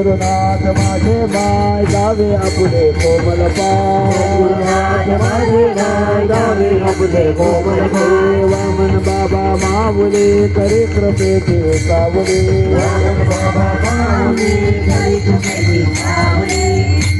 गुरुनाथ माझे माय गावे आपले कोमल गुरुनाथ माझे माय गावे आपले कोमल वामन बाबा माऊले करे कृपे ते सावले वामन बाबा माऊले करे कृपे ते सावले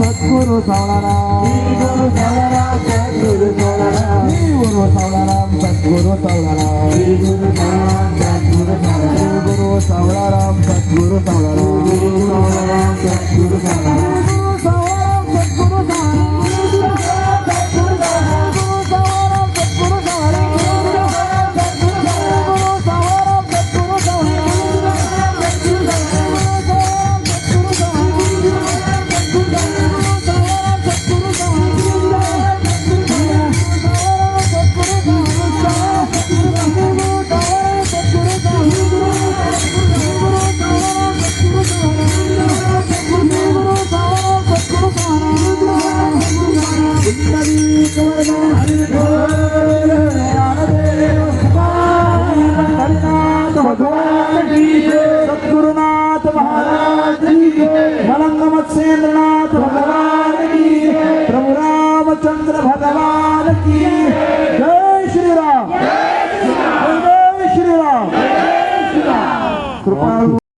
சத்குரு சௌலராம் குரு சௌலராம் சத்குரு சௌலராம் குரு சௌலராம் சத்குரு சௌலராம் भगवान की प्रभु रामचंद्र भगवान की